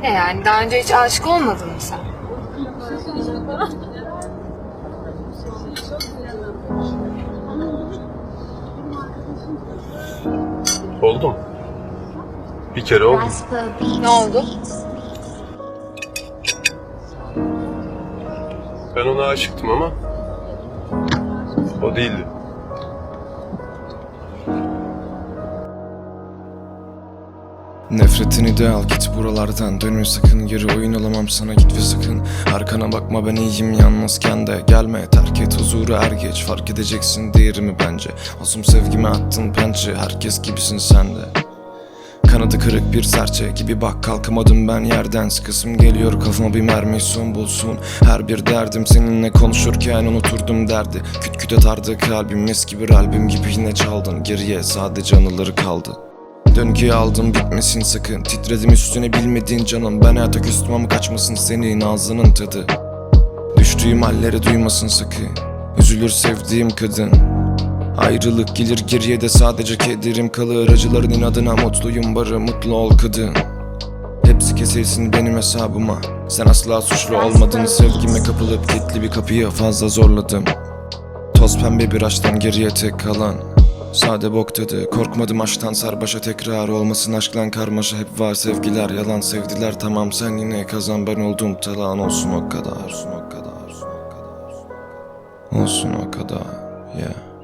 Ne yani daha önce hiç aşık olmadın mı sen? Oldum. Bir kere oldu. Ne oldu? Ben ona aşıktım ama o değildi. Nefretini de al git buralardan. Dönme sakın geri oyun olamam sana. Git ve sakın. Arkana bakma ben iyiyim yalnızken de. Gelme terk et huzuru er geç. Fark edeceksin değerimi bence. Masum sevgime attın pençe. Herkes gibisin sen de. Kanadı kırık bir serçe gibi bak kalkamadım ben yerden. Sıkısım geliyor kafama bir mermi son bulsun. Her bir derdim seninle konuşurken unuturdum derdi. Küt küt atardı kalbim eski bir albüm gibi yine çaldın. Geriye sadece anıları kaldı Döngüye aldım bitmesin sakın. Titredim üstüne bilmediğin canım Ben hayata küstüm ama kaçmasın senin ağzının tadı. Düştüğüm halleri duymasın sakın. Üzülür sevdiğim kadın. Ayrılık gelir geriye de sadece kederim kalır. Acıların inadına mutluyum barı mutlu ol kadın. Hepsi kesilsin benim hesabıma. Sen asla suçlu olmadın. Sevgime kapılıp kilitli bir kapıyı fazla zorladım. Toz pembe bir aşktan geriye tek kalan Sade bok tadı Korkmadım aşktan sarbaşa tekrar. Olmasın Aşklan karmaşa. Hep var sevgiler Yalan sevdiler. Tamam sen yine kazan. Ben oldum talan. Olsun o kadar Olsun o kadar. Olsun o kadar. Olsun o kadar. Yeah